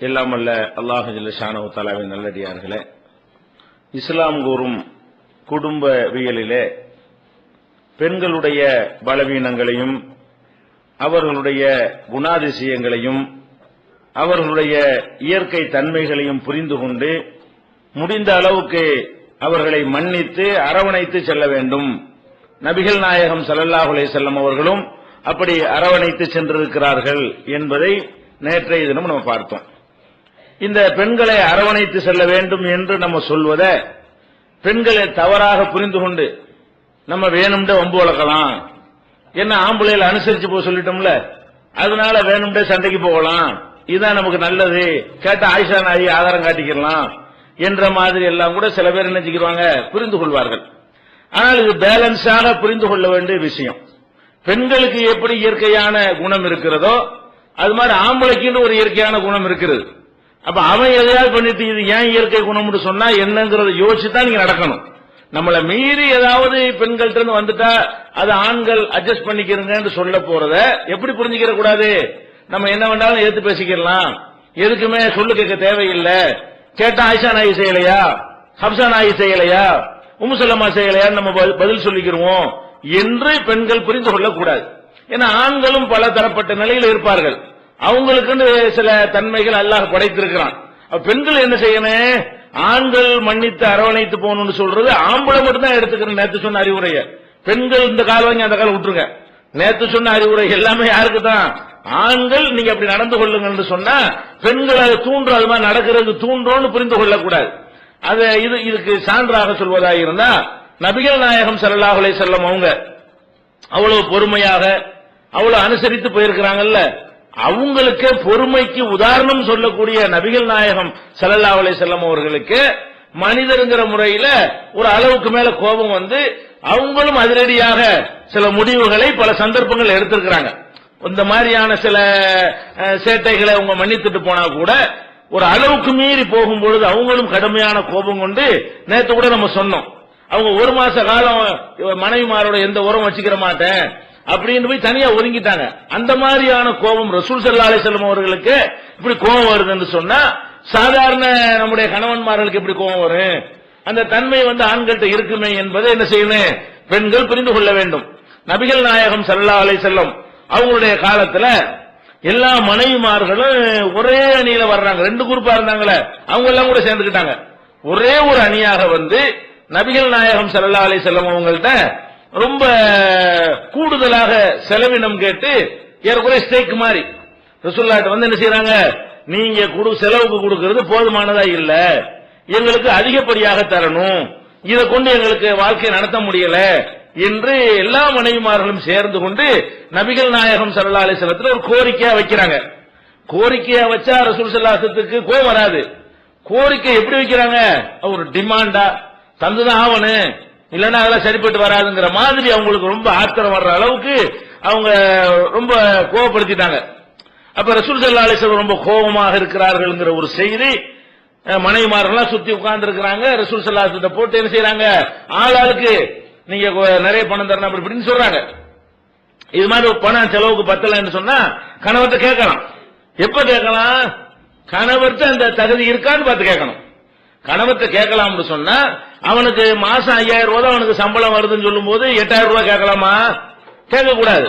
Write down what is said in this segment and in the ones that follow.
எல்லாம் அல்ல அல்லாஹு ஜல்லஷானு தாலாவின் நல்லடியார்களே இஸ்லாம் கூறும் குடும்பவியலிலே பெண்களுடைய பலவீனங்களையும் அவர்களுடைய குணாதிசயங்களையும் அவர்களுடைய இயற்கை தன்மைகளையும் புரிந்து கொண்டு முடிந்த அளவுக்கு அவர்களை மன்னித்து அரவணைத்து செல்ல வேண்டும். நபிகள் நாயகம் சல்லல்லாஹுலே செல்லம் அவர்களும் அப்படி அரவணைத்து சென்றிருக்கிறார்கள் என்பதை நேற்றைய தினம் நம்ம பார்த்தோம். இந்த பெண்களை அரவணைத்து செல்ல வேண்டும் என்று நம்ம சொல்வதை பெண்களை தவறாக புரிந்து கொண்டு நம்ம வேணும்ட வம்பு வளர்க்கலாம். என்ன ஆம்பளையில அனுசரிச்சு போக சொல்லிட்டோம்ல? அதனால வேணும்டே சண்டைக்கு போகலாம். இதுதான் நமக்கு நல்லது. கேட்ட ஆயிஷா நாயி ஆதாரம் காட்டிக்கலாம் என்ற மாதிரி எல்லாம் கூட சில பேர் நினைச்சுக்கிறாங்க புரிந்து கொள்வார்கள். ஆனால் இது பேலன்ஸாக புரிந்து கொள்ள வேண்டிய விஷயம். பெண்களுக்கு எப்படி இயற்கையான குணம் இருக்கிறதோ அது மாதிரி ஆம்பளைக்குன்னு ஒரு இயற்கையான குணம் இருக்கிறது. அப்ப அவன் எதையாவது பண்ணிட்டு இது ஏன் இயற்கை குணம்னு சொன்னா என்னங்கறத யோசிச்சுதான் நீங்க நடக்கணும். நம்மள மீறி ஏதாவது பெண்கள்ட்ட இருந்து வந்துட்டா அது ஆண்கள் அட்ஜஸ்ட் பண்ணிக்கிறங்கன்னு சொல்ல போறத எப்படி புரிஞ்சுக்கிற கூடாது? நம்ம என்ன வேண்டாலும் ஏத்து பேசிக்கலாம் எதுக்குமே சொல்லு கேட்க தேவையில்லை. கேட்டா ஆயிஷா நாயி செய்யலையா? ஹப்சா நாயி செய்யலையா? உமுசல்லமா செய்யலையா நம்ம பதில் சொல்லிக்கிறோம் என்று பெண்கள் புரிந்து கொள்ளக்கூடாது. ஏன்னா ஆண்களும் பல தரப்பட்ட நிலையில் இருப்பார்கள். அவங்களுக்குன்னு சில தன்மைகள் அல்லாஹ் படைத்திருக்கிறான். பெண்கள் என்ன செய்யணும் ஆண்கள் மன்னித்து அரவணைத்து போகணும்னு சொல்றது ஆம்பளை மட்டும் தான் நேற்று சொன்ன அறிவுரைய. பெண்கள் இந்த காலம் வாங்கி அந்த காலம் விட்டுருங்க. நேற்று சொன்ன அறிவுரை எல்லாமே யாருக்கு தான் ஆண்கள் நீங்க அப்படி நடந்து கொள்ளுங்கன்னு சொன்னா பெண்கள் அதை தூண்டும் அது மாதிரி நடக்கிறது தூண்டுறோம்னு புரிந்து கொள்ளக்கூடாது. அது இது இதுக்கு சான்றாக சொல்வதாக இருந்தா நபிகள் நாயகம் ஸல்லல்லாஹு செல்லம் அவங்க அவ்வளவு பொறுமையாக அவ்வளவு அனுசரித்து போயிருக்கிறாங்கல்ல. அவங்களுக்கு பொறுமைக்கு உதாரணம் சொல்லக்கூடிய நபிகள் நாயகம் சல்லல்லா அலை செல்லம் அவர்களுக்கு மனிதருங்கிற முறையில ஒரு அளவுக்கு மேல கோபம் வந்து அவங்களும் அதிரடியாக சில முடிவுகளை பல சந்தர்ப்பங்கள் எடுத்திருக்கிறாங்க. இந்த மாதிரியான சில சேட்டைகளை அவங்க மன்னித்துட்டு போனா கூட ஒரு அளவுக்கு மீறி போகும்பொழுது அவங்களும் கடுமையான கோபம் கொண்டு நேற்று கூட நம்ம சொன்னோம். அவங்க ஒரு மாச காலம் மனைவிமாரோட எந்த உரம் வச்சுக்கிற மாட்டேன் அப்படின்னு போய் தனியா ஒதுங்கிட்டாங்க. அந்த மாதிரியான கோபம் ரசூல் சல்லா அலிசல்லம் அவர்களுக்கு இப்படி கோபம் வருதுன்னு சொன்னா சாதாரண நம்முடைய கணவன்மார்களுக்கு எப்படி கோபம் வரும். அந்த தன்மை வந்து ஆண்கள்ட்ட இருக்குமே என்பதை என்ன செய்யணும்? பெண்கள் புரிந்து கொள்ள வேண்டும். நபிகள் நாயகம் சல்லா செல்லும் அவங்களுடைய காலத்துல எல்லா மனைவிமார்களும் ஒரே அணியில வர்றாங்க. ரெண்டு குரூப்பா இருந்தாங்களே அவங்க எல்லாம் கூட சேர்ந்துக்கிட்டாங்க. ஒரே ஒரு அணியாக வந்து நபிகள் நாயகம் ஸல்லல்லாஹு அலை வஸல்லம் அவங்கள்ட்ட ரொம்ப கூடுதலாக செலவினம் கேட்டு ஏறக்குறைய ஸ்டேக் மாதிரி. ரசூல்லாட்ட வந்து என்ன செய்யறாங்க நீங்க குடு செலவுக்கு கொடுக்கறது போதுமானதா இல்ல. எங்களுக்கு அதிகப்படியாக தரணும். இதை கொண்டு எங்களுக்கு வாழ்க்கையை நடத்த முடியல என்று எல்லா மனைவிமார்களும் சேர்ந்து கொண்டு நபிகள் நாயகம் சல்லா அலிசலத்தில் ஒரு கோரிக்கையா வைக்கிறாங்க. கோரிக்கையா வச்சா ரசூல் சல்லாசத்துக்கு கோவம் வராது. கோரிக்கை எப்படி வைக்கிறாங்க? ஒரு டிமாண்டா தந்துதான் ஆவணும் இல்லைன்னா அதெல்லாம் சரிப்பட்டு வராதுங்கிற மாதிரி அவங்களுக்கு ரொம்ப ஆத்திரம் வர்ற அளவுக்கு அவங்க ரொம்ப கோவப்படுத்திட்டாங்க. அப்ப ரசூல் ஸல்லல்லாஹு ரொம்ப கோபமாக இருக்கிறார்கள்ங்கிற ஒரு செய்தி மனைவிமாரெல்லாம் சுத்தி உட்கார்ந்து இருக்கிறாங்க ரசூல் ஸல்லல்லாஹு போட்டு என்ன செய்யறாங்க ஆளாளுக்கு நீங்க கொ- நிறைய பணம் தரணும் அப்படின்னு சொல்றாங்க. இது மாதிரி ஒரு பணம் செலவுக்கு பத்தலன்னு சொன்னா கணவர்கிட்ட கேட்கலாம். எப்ப கேட்கலாம்? கணவர்கிட்ட அந்த தகுதி இருக்கான்னு பார்த்து கேட்கணும். கணவத்தை கேட்கலாம்னு சொன்னா அவனுக்கு மாசம் ஐயாயிரம் ரூபாய் தான் அவனுக்கு சம்பளம் வருதுன்னு சொல்லும் போது எட்டாயிரம் ரூபாய் கேட்கலாமா? கேட்கக்கூடாது.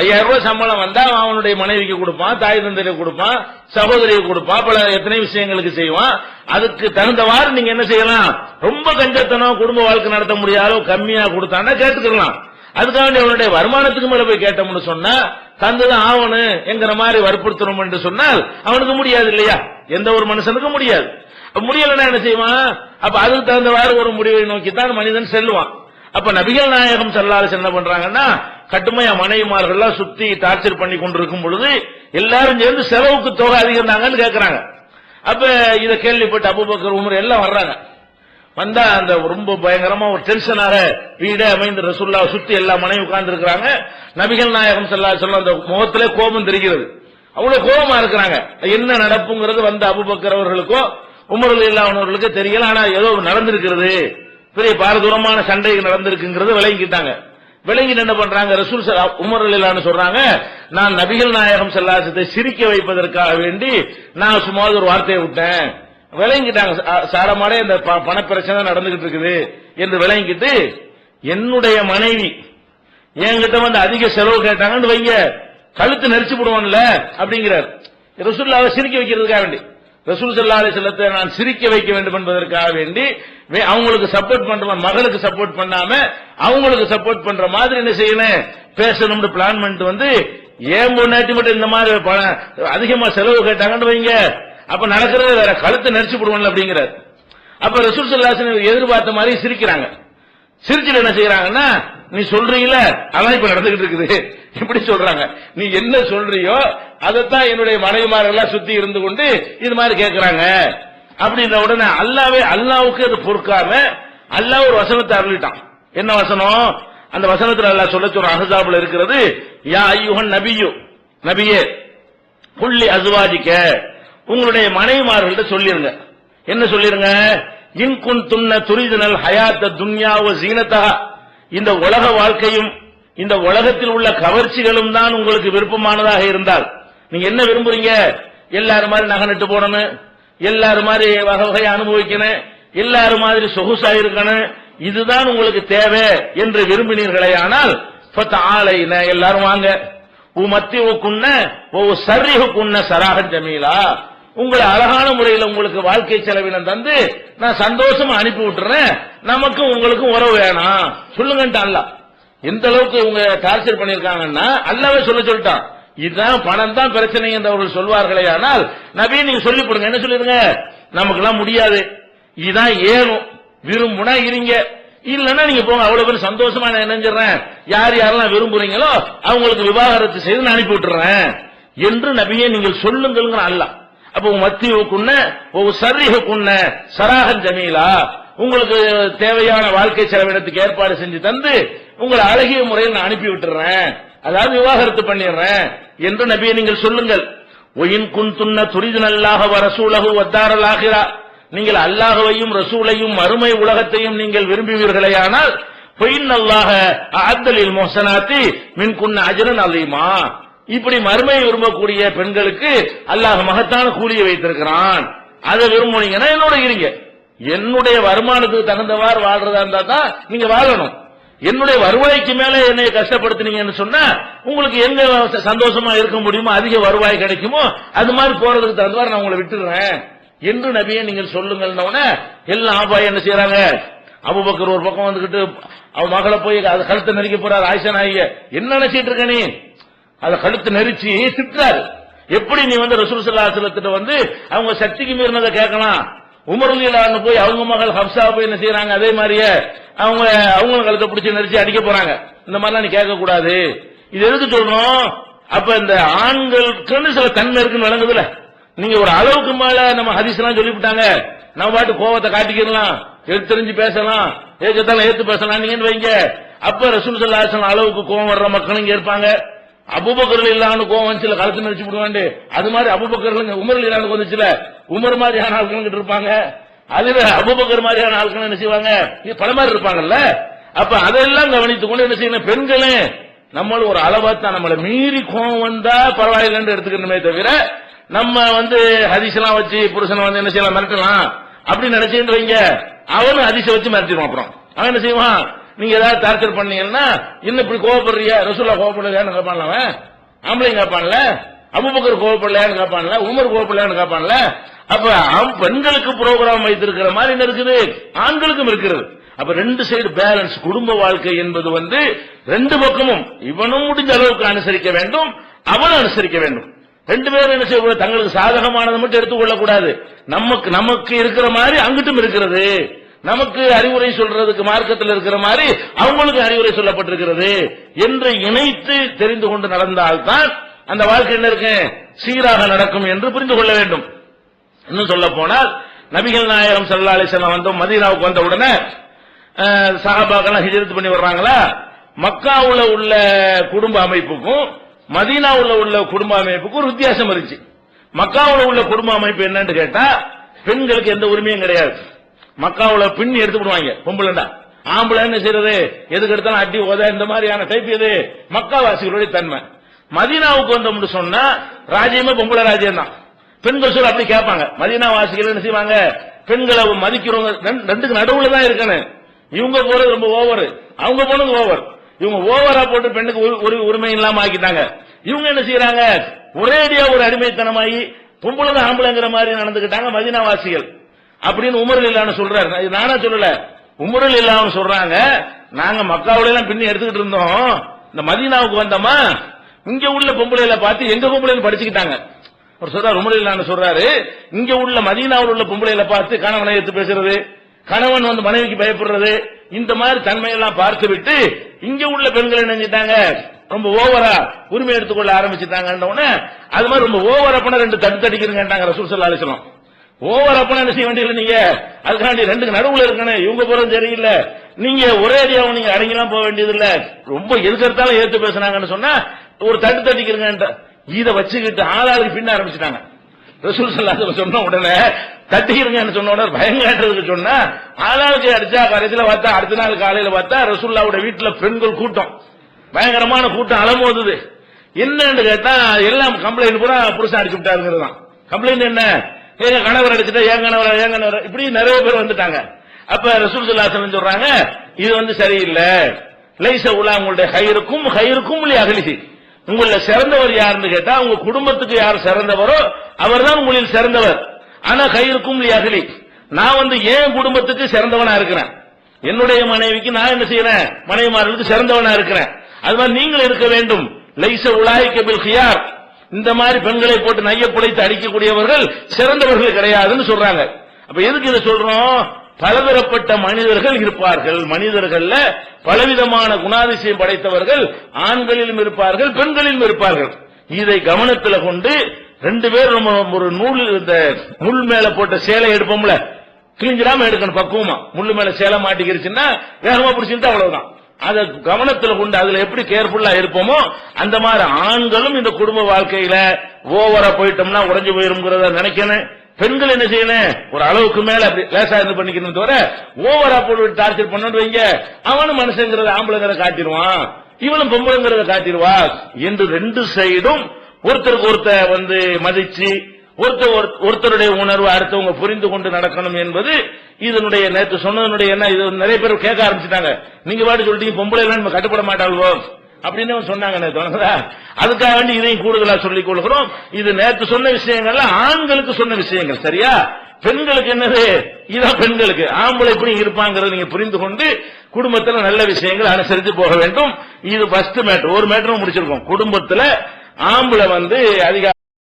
ஐயாயிரம் ரூபாய் சம்பளம் வந்தா அவனுடைய மனைவிக்கு கொடுப்பான் தாய் தந்தைக்கு கொடுப்பான் சகோதரிக்கு கொடுப்பான் பல எத்தனை விஷயங்களுக்கு செய்வான். அதுக்கு தகுந்தவாறு நீங்க என்ன செய்யலாம்? ரொம்ப கஞ்சத்தனம் குடும்ப வாழ்க்கை நடத்த முடியாதோ கம்மியா கொடுத்தான்னா கேட்டுக்கலாம். அதுக்காக அவனுடைய வருமானத்துக்கு மேல போய் கேட்டோம்னு சொன்னா தந்துதான் ஆவணும் எங்கிற மாதிரி வற்புறுத்தணும் என்று சொன்னால் அவனுக்கு முடியாது இல்லையா? எந்த ஒரு மனுஷனுக்கும் முடியாது. முடியலன்னா என்ன செய்வான்? அப்ப அதுக்கு தகுந்தவாறு ஒரு முடிவை நோக்கித்தான் மனிதன் செல்லுவான். அப்ப நபிகள் நாயகம் செல்லாத என்ன பண்றாங்கன்னா கட்டுமையா மனைவிமார்கள்லாம் சுத்தி டார்ச்சர் பண்ணி கொண்டிருக்கும் பொழுது எல்லாரும் சேர்ந்து செலவுக்கு தொகை அதிகம் தாங்கன்னு கேட்கறாங்க அப்ப இதை கேள்விப்பட்டு அபுபக்கர் உமர் எல்லாம் வர்றாங்க. வந்தா அந்த ரொம்ப பயங்கரமா ஒரு டென்ஷனாக வீடே அமைந்து ரசுல்லா சுத்தி எல்லா மனைவி உட்கார்ந்து இருக்கிறாங்க நபிகள் நாயகம் செல்லா சொல்ல அந்த முகத்திலே கோபம் தெரிகிறது. அவ்வளவு கோபமா இருக்கிறாங்க. என்ன நடப்புங்கிறது வந்த அபுபக்கர் அவர்களுக்கோ உமரல் இல்லாதவர்களுக்கு தெரியல ஆனா ஏதோ நடந்திருக்கிறது. பெரிய பாரதூரமான சண்டை நடந்திருக்குங்கிறது விளங்கிட்டாங்க விளங்கி என்ன பண்றாங்க? ரசூல் உமர் இல்லான்னு சொல்றாங்க நான் நபிகள் நாயகம் செல்லாசத்தை சிரிக்க வைப்பதற்காக வேண்டி நான் சும்மா ஒரு வார்த்தையை விட்டேன். விளங்கிட்டாங்க. சா- சாரமாடே இந்த ப- பணப்பிரச்சனை நடந்துகிட்டு இருக்குது என்று விளங்கிட்டு என்னுடைய மனைவி என்கிட்ட வந்து அதிக செலவு கேட்டாங்கன்னு வைங்க. கழுத்து நெரிச்சு போடுவான்ல அப்படிங்கிறார். ரசூல்லாவை சிரிக்க வைக்கிறதுக்காக வேண்டி. ரசூல் சல்லா அலி செல்லத்தை நான் சிரிக்க வைக்க வேண்டும் என்பதற்காக வேண்டி அவங்களுக்கு சப்போர்ட் பண்ற மகளுக்கு சப்போர்ட் பண்ணாம அவங்களுக்கு சப்போர்ட் பண்ற மாதிரி என்ன செய்யணும்? பேசணும்னு பிளான் பண்ணிட்டு வந்து ஏன் பொண்ணாட்டி மட்டும் இந்த மாதிரி அதிகமா செலவு கேட்டாங்கன்னு வைங்க. அப்ப நடக்கிறது வேற கழுத்தை நெரிச்சு போடுவோம்ல அப்படிங்கிறார். அப்ப ரசூல் சல்லாசன் எதிர்பார்த்த மாதிரி சிரிக்கிறாங்க. சிரிச்சுட்டு என்ன செய்யறாங்கன்னா நீ சொல்றீங்கள அதான் இப்ப நடந்துகிட்டு இருக்குது. இப்படி சொல்றாங்க. நீ என்ன சொல்றியோ அதைத்தான் என்னுடைய மனைவிமார்கள் சுத்தி இருந்து கொண்டு இது மாதிரி கேட்கிறாங்க அப்படின்ற உடனே அல்லாவே அல்லாவுக்கு அது பொறுக்காம அல்லாஹ் ஒரு வசனத்தை அருளிட்டான். என்ன வசனம்? அந்த வசனத்தில் அல்லா சொல்ல சொல்ற அகசாபுல இருக்கிறது யா ஐயுகன் நபியு. நபியே புள்ளி அசுவாஜிக்க உங்களுடைய மனைவிமார்கள்ட்ட சொல்லிருங்க. என்ன சொல்லிருங்க? இன்குன் துண்ண துரிதனல் ஹயாத்த துன்யாவ சீனத்தா இந்த உலக வாழ்க்கையும் இந்த உலகத்தில் உள்ள கவர்ச்சிகளும் தான் உங்களுக்கு விருப்பமானதாக இருந்தால் நீங்க என்ன விரும்புறீங்க? எல்லாரும் மாதிரி நகை நட்டு போடணும் எல்லாரும் மாதிரி வகை வகையை அனுபவிக்கணும் எல்லாரும் மாதிரி சொகுசா இருக்கணும் இதுதான் உங்களுக்கு தேவை என்று விரும்பினீர்களே ஆனால் ஆலையின எல்லாரும் வாங்க. உ குன்ன ஓ சர்ரிஹு குன்ன சராகன் ஜமீலா. உங்களை அழகான முறையில் உங்களுக்கு வாழ்க்கை செலவினம் தந்து நான் சந்தோஷமா அனுப்பி விட்டுறேன். நமக்கும் உங்களுக்கும் உறவு வேணாம். சொல்லுங்கன்ட்டு அல்ல எந்த அளவுக்கு இவங்க டார்ச்சர் பண்ணிருக்காங்கன்னா அல்லாவே சொல்ல சொல்லிட்டான். இதுதான் பணம் தான் பிரச்சனை என்று அவர்கள் சொல்வார்களே ஆனால் நபி நீங்க சொல்லி போடுங்க என்ன சொல்லிருங்க நமக்கெல்லாம் முடியாது. இதுதான் ஏறும் விரும்புனா இருங்க. இல்லன்னா நீங்க போங்க அவ்வளவு பேர் சந்தோஷமா நான் நினைஞ்சிடறேன். யார் யாரெல்லாம் விரும்புறீங்களோ அவங்களுக்கு விவாகரத்து செய்து நான் அனுப்பி விட்டுறேன். என்று நபியை நீங்கள் சொல்லுங்கள் அல்லாஹ் அப்போ மத்தியுக்குன்ன ஒரு சர்ரிகுன்ன சராகன் ஜமீலா உங்களுக்கு தேவையான வாழ்க்கை செலவினத்துக்கு ஏற்பாடு செஞ்சு தந்து உங்களை அழகிய முறையில் நான் அனுப்பி விட்டுறேன். அதாவது விவாகரத்து பண்ணிடுறேன். என்று நபியை நீங்கள் சொல்லுங்கள். ஒயின் குன் துண்ண துரிதனல்லாக வரசூலகு வத்தாரல் ஆகிறா நீங்கள் அல்லாஹவையும் ரசூலையும் மறுமை உலகத்தையும் நீங்கள் விரும்புவீர்களேயானால் பொயின் அல்லாஹ ஆத்தலில் மோசனாத்தி மின் குன்ன அஜரன் அலையுமா இப்படி மறுமையை விரும்பக்கூடிய பெண்களுக்கு அல்லாஹ் மகத்தான கூலியை வைத்திருக்கிறான். அதை விரும்புனீங்கன்னா என்னோட இருங்க. என்னுடைய வருமானத்துக்கு தகுந்தவாறு வாழ்றதா இருந்தா தான் நீங்க வாழணும். என்னுடைய வருவாய்க்கு மேல என்னை கஷ்டப்படுத்தினீங்கன்னு சொன்னா உங்களுக்கு எங்க சந்தோஷமா இருக்க முடியுமோ அதிக வருவாய் கிடைக்குமோ அது மாதிரி போறதுக்கு தகுந்தவாறு நான் உங்களை விட்டுடுறேன் என்று நபியை நீங்கள் சொல்லுங்கள்னு எல்லாம் ஆபாயம் என்ன செய்யறாங்க அபுபக்கர் ஒரு பக்கம் வந்துகிட்டு அவன் மகளை போய் அது கழுத்தை நெருக்க போறாரு ஆயிஷன் நாயிக என்ன நினைச்சிட்டு இருக்க நீ? அதை கழுத்து நெரிச்சு திட்டாரு எப்படி நீ வந்து ரசூல் சல்லாசலத்திட்ட வந்து அவங்க சக்திக்கு மீறினதை கேட்கலாம்? உமர்லீலான்னு போய் அவங்க மகள் ஹப்சா போய் என்ன செய்யறாங்க அதே மாதிரியே அவங்க அவங்க கழுத்தை பிடிச்சி நெரிச்சு அடிக்க போறாங்க. இந்த மாதிரிலாம் நீ கேட்க கூடாது இது எதுக்கு சொல்லணும் அப்ப இந்த ஆண்களுக்குன்னு சில தன்மை இருக்குன்னு விளங்குதுல நீங்க ஒரு அளவுக்கு மேல நம்ம ஹதீஸ் எல்லாம் சொல்லிவிட்டாங்க. நம்ம பாட்டு கோவத்தை காட்டிக்கிடலாம். எடுத்து தெரிஞ்சு பேசலாம். ஏற்கத்தாலும் ஏத்து பேசலாம் நீங்க வைங்க. அப்ப ரசூல் சல்லாசன் அளவுக்கு கோவம் வர்ற மக்களும் இங்க இருப்பாங்க. அபுபக்கர்கள் இல்லான்னு கோவம் சில கழுத்து நினைச்சு விடுவாண்டு அது மாதிரி அபுபக்கர்கள் உமர் இல்லான்னு வந்துச்சுல உமர் மாதிரியான ஆட்கள் கிட்ட இருப்பாங்க. அதுல அபுபக்கர் மாதிரியான ஆட்கள் என்ன செய்வாங்க? இது பல மாதிரி இருப்பாங்கல்ல? அப்ப அதெல்லாம் கவனித்துக் கொண்டு என்ன செய்யணும்? பெண்களே நம்மள ஒரு அளவாத்தான் நம்மளை மீறி கோவம் வந்தா பரவாயில்லைன்னு எடுத்துக்கணுமே தவிர நம்ம வந்து ஹதிசெல்லாம் வச்சு புருஷனை வந்து என்ன செய்யலாம் மிரட்டலாம் அப்படி நினைச்சுட்டு வைங்க. அவனும் ஹதீஸை வச்சு மிரட்டிடுவான் அப்புறம். அவன் என்ன செய்வான்? நீங்க ஏதாவது டார்ச்சர் பண்ணீங்கன்னா இன்னும் இப்படி கோவப்படுறியா? ரசூல்லா கோவப்படலையான்னு கேட்பான்ல அவன். ஆம்பளைங்க கேட்பான்ல அபுபக்கர் கோவப்படலையான்னு கேட்பான்ல உமர் கோவப்படலையான்னு கேட்பான்ல அப்ப பெண்களுக்கு ப்ரோக்ராம் வைத்திருக்கிற மாதிரி என்ன இருக்குது? ஆண்களுக்கும் இருக்கிறது அப்ப ரெண்டு சைடு பேலன்ஸ் குடும்ப வாழ்க்கை என்பது வந்து ரெண்டு பக்கமும் இவனும் முடிஞ்ச அளவுக்கு அனுசரிக்க வேண்டும் அவனும் அனுசரிக்க வேண்டும். ரெண்டு பேரும் என்ன செய்ய தங்களுக்கு சாதகமானதை மட்டும் எடுத்துக்கொள்ளக்கூடாது. நமக்கு நமக்கு இருக்கிற மாதிரி அங்கிட்டும் இருக்கிறது. நமக்கு அறிவுரை சொல்றதுக்கு மார்க்கத்தில் இருக்கிற மாதிரி அவங்களுக்கு அறிவுரை சொல்லப்பட்டிருக்கிறது என்று இணைத்து தெரிந்து கொண்டு நடந்தால்தான் அந்த வாழ்க்கை என்ன இருக்கு? சீராக நடக்கும் என்று புரிந்து கொள்ள வேண்டும். இன்னும் சொல்ல போனால் நபிகள் நாயகம் சல்லா அலிசல்லாம் வந்து மதீனாவுக்கு வந்த உடனே அஹ், சஹாபாக்கெல்லாம் ஹிஜரத் பண்ணி வர்றாங்களா? மக்காவுல உள்ள குடும்ப அமைப்புக்கும் மதீனாவுல உள்ள குடும்ப அமைப்புக்கும் ஒரு வித்தியாசம் இருந்துச்சு. மக்காவுல உள்ள குடும்ப அமைப்பு என்னன்னு கேட்டா பெண்களுக்கு எந்த உரிமையும் கிடையாது. மக்காவுல பின் எடுத்து விடுவாங்க. பொம்பளைண்டா ஆம்பளை என்ன செய்யறது எதுக்கு எடுத்தாலும் அடி ஓத இந்த மாதிரியான டைப் எது மக்காவாசிகளுடைய தன்மை. மதீனாவுக்கு வந்தோம்னு சொன்னா ராஜ்யமே பொம்பளை ராஜ்யம் தான் பெண்கள் சொல்ல அப்படி கேட்பாங்க. மதீனா வாசிகள் என்ன செய்வாங்க? பெண்களை மதிக்கிறவங்க ரெண்டுக்கு நடுவுல தான் இருக்கணும். இவங்க போறது ரொம்ப ஓவர் அவங்க போனது ஓவர் இவங்க ஓவரா போட்டு பெண்ணுக்கு ஒரு- ஒரு உரிமை இல்லாம ஆக்கிட்டாங்க. இவங்க என்ன செய்யறாங்க? ஒரேடியா ஒரு அடிமைத்தனமாகி பொம்பளை ஆம்பளைங்கிற மாதிரி நடந்துக்கிட்டாங்க மதீனா வாசிகள் அப்படின்னு உமரில் இல்லாம சொல்றாரு. இது நானா சொல்லல. உமரில் இல்லாம சொல்றாங்க. நாங்க மக்காவுல எல்லாம் பின்ன எடுத்துக்கிட்டு இருந்தோம். இந்த மதீனாவுக்கு வந்தோமா? இங்க உள்ள பொம்பளைல பார்த்து எங்க பொம்பளைன்னு படிச்சுக்கிட்டாங்க. அவர் சொல்றாரு உமரில் இல்லாம சொல்றாரு. இங்க உள்ள மதீனாவில் உள்ள பொம்பளைல பார்த்து கணவனை எடுத்து பேசுறது கணவன் வந்து மனைவிக்கு பயப்படுறது இந்த மாதிரி தன்மையெல்லாம் பார்த்து விட்டு இங்க உள்ள பெண்கள் என்ன செஞ்சிட்டாங்க? ரொம்ப ஓவரா உரிமை எடுத்துக்கொள்ள ஆரம்பிச்சுட்டாங்க அது மாதிரி ரொம்ப ஓவர் பண்ண ரெண்டு தடுத்து தடிக்கிறீங்கன்றாங்க ரசூல் சல்லா அலிஸ்லாம் ஓவர் அப்பனா என்ன செய்ய வேண்டியது நீங்க? அதுக்காண்டி ரெண்டு நடுவுல இருக்கணும். இவங்க போறது சரியில்லை. நீங்க ஒரே அடியாவும் நீங்க அடங்கிலாம் போக வேண்டியது இல்ல ரொம்ப எதுக்கெடுத்தாலும் ஏத்து பேசுனாங்கன்னு சொன்னா ஒரு தட்டு தட்டிக்கிறீங்க இதை வச்சுக்கிட்டு ஆளாளுக்கு பின்ன ஆரம்பிச்சுட்டாங்க. ரசூல் சல்லாஹ் சொன்ன உடனே தட்டிக்கிறீங்கன்னு சொன்ன உடனே பயம் சொன்னா ஆளாளுக்கு அடிச்சா கடைசியில பார்த்தா அடுத்த நாள் காலையில பார்த்தா ரசூல்லாவோட வீட்டுல பெண்கள் கூட்டம். பயங்கரமான கூட்டம் அலமோதுது என்னன்னு கேட்டா எல்லாம் கம்ப்ளைண்ட் பூரா புருஷன் அடிச்சு விட்டாருங்கிறது தான் கம்ப்ளைண்ட் என்ன? எங்க கணவர் அடிச்சுட்டா ஏன் கணவர் ஏன் கணவர். இப்படி நிறைய பேர் வந்துட்டாங்க. அப்ப ரசூல் சுல்லாசன் சொல்றாங்க இது வந்து சரியில்லை. லைச உலா உங்களுடைய ஹயிருக்கும் ஹைருக்கும் அகலிசி உங்கள சிறந்தவர் யாருன்னு கேட்டா உங்க குடும்பத்துக்கு யார் சிறந்தவரோ அவர்தான் உங்களில் சிறந்தவர். ஆனா கயிறுக்கும் அகலி நான் வந்து என் குடும்பத்துக்கு சிறந்தவனா இருக்கிறேன். என்னுடைய மனைவிக்கு நான் என்ன செய்யறேன் மனைவிமார்களுக்கு சிறந்தவனா இருக்கிறேன். அது மாதிரி நீங்கள் இருக்க வேண்டும். லைச உலாய்க்க பில் ஹியார். இந்த மாதிரி பெண்களை போட்டு நைய புடைத்து அடிக்கக்கூடியவர்கள் சிறந்தவர்கள் கிடையாதுன்னு சொல்றாங்க. அப்ப எதுக்கு இதை சொல்றோம்? பலதரப்பட்ட மனிதர்கள் இருப்பார்கள். மனிதர்கள்ல பலவிதமான குணாதிசயம் படைத்தவர்கள் ஆண்களிலும் இருப்பார்கள் பெண்களிலும் இருப்பார்கள். இதை கவனத்தில் கொண்டு ரெண்டு பேர் நம்ம ஒரு நூல் இந்த முள் மேல போட்ட சேலை எடுப்போம்ல கிழிஞ்சிடாம எடுக்கணும் பக்குவமா. முள்ளு மேல சேலை மாட்டிக்கிருச்சுன்னா வேகமா பிடிச்சிருந்தா அவ்வளவுதான். அதை கவனத்தில் கொண்டு அதுல எப்படி கேர்ஃபுல்லா இருப்போமோ அந்த மாதிரி ஆண்களும் இந்த குடும்ப வாழ்க்கையில ஓவரா போயிட்டோம்னா உடைஞ்சு போயிருங்கிறத நினைக்கணும். பெண்கள் என்ன செய்யணும்? ஒரு அளவுக்கு மேல அப்படி லேசா இது பண்ணிக்கணும் தவிர ஓவரா போட்டு டார்ச்சர் பண்ணணும் வைங்க. அவனும் மனுஷங்கிறத ஆம்பளைங்கிறத காட்டிடுவான். இவனும் பொம்பளைங்கிறத காட்டிடுவா. என்று ரெண்டு சைடும் ஒருத்தருக்கு ஒருத்தர் வந்து மதிச்சு ஒருத்தருடைய உணர்வு அடுத்தவங்க புரிந்து கொண்டு நடக்கணும் என்பது இதனுடைய நேற்று சொன்னதனுடைய என்ன இது நிறைய பேர் கேட்க ஆரம்பிச்சுட்டாங்க. நீங்க பாட்டு சொல்லிட்டீங்க பொம்பளை எல்லாம் நம்ம கட்டுப்பட மாட்டாள்வோ? அப்படின்னு சொன்னாங்க நேற்று அதுக்காக வேண்டி இதையும் கூடுதலா சொல்லிக் கொள்கிறோம். இது நேற்று சொன்ன விஷயங்கள்ல ஆண்களுக்கு சொன்ன விஷயங்கள் சரியா? பெண்களுக்கு என்னது? இதான் பெண்களுக்கு. ஆம்பளை எப்படி இருப்பாங்கிறத நீங்க புரிந்து கொண்டு குடும்பத்தில் நல்ல விஷயங்கள் அனுசரித்து போக வேண்டும். இது ஃபர்ஸ்ட் மேட்டர் ஒரு மேட்டரும் முடிச்சிருக்கோம். குடும்பத்தில் ஆம்பளை வந்து அதிகாரம்